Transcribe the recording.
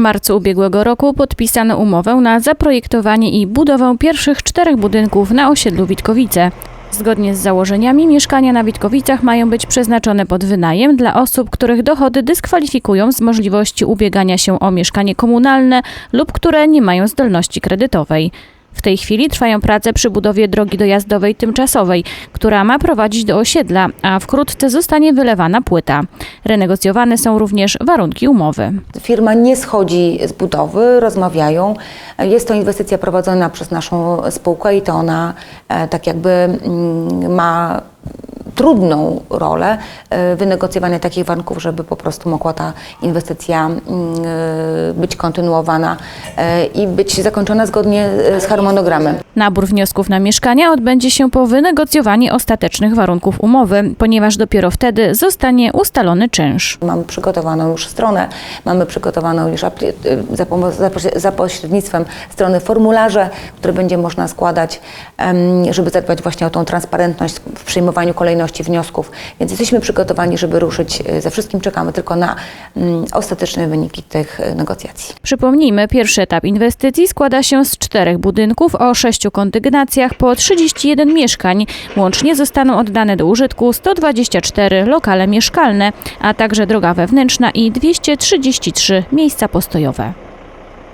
marcu ubiegłego roku podpisano umowę na zaprojektowanie i budowę pierwszych czterech budynków na osiedlu Witkowice. Zgodnie z założeniami mieszkania na Witkowicach mają być przeznaczone pod wynajem dla osób, których dochody dyskwalifikują z możliwości ubiegania się o mieszkanie komunalne lub które nie mają zdolności kredytowej. W tej chwili trwają prace przy budowie drogi dojazdowej tymczasowej, która ma prowadzić do osiedla, a wkrótce zostanie wylewana płyta. Renegocjowane są również warunki umowy. Firma nie schodzi z budowy, rozmawiają. Jest to inwestycja prowadzona przez naszą spółkę i to ona e, tak jakby mm, ma trudną rolę e, wynegocjowania takich warunków, żeby po prostu mogła ta inwestycja mm, e, być kontynuowana i być zakończona zgodnie e, z harmonogramem. Nabór wniosków na mieszkania odbędzie się po wynegocjowaniu ostatecznych warunków umowy, ponieważ dopiero wtedy zostanie ustalony czynsz. Mamy przygotowaną już stronę, mamy przygotowaną już y, za, za, poś- za pośrednictwem strony formularze, które będzie można składać, żeby zadbać właśnie o tą transparentność w przyjmowaniu kolejności wniosków. Więc jesteśmy przygotowani, żeby ruszyć. Ze wszystkim czekamy tylko na mm, ostateczne wyniki tych negocjacji. Przypomnijmy, pierwszy etap inwestycji składa się z czterech budynków o sześciu kondygnacjach po 31 mieszkań. Łącznie zostaną oddane do użytku 124 lokale mieszkalne, a także droga wewnętrzna i 233 miejsca postojowe.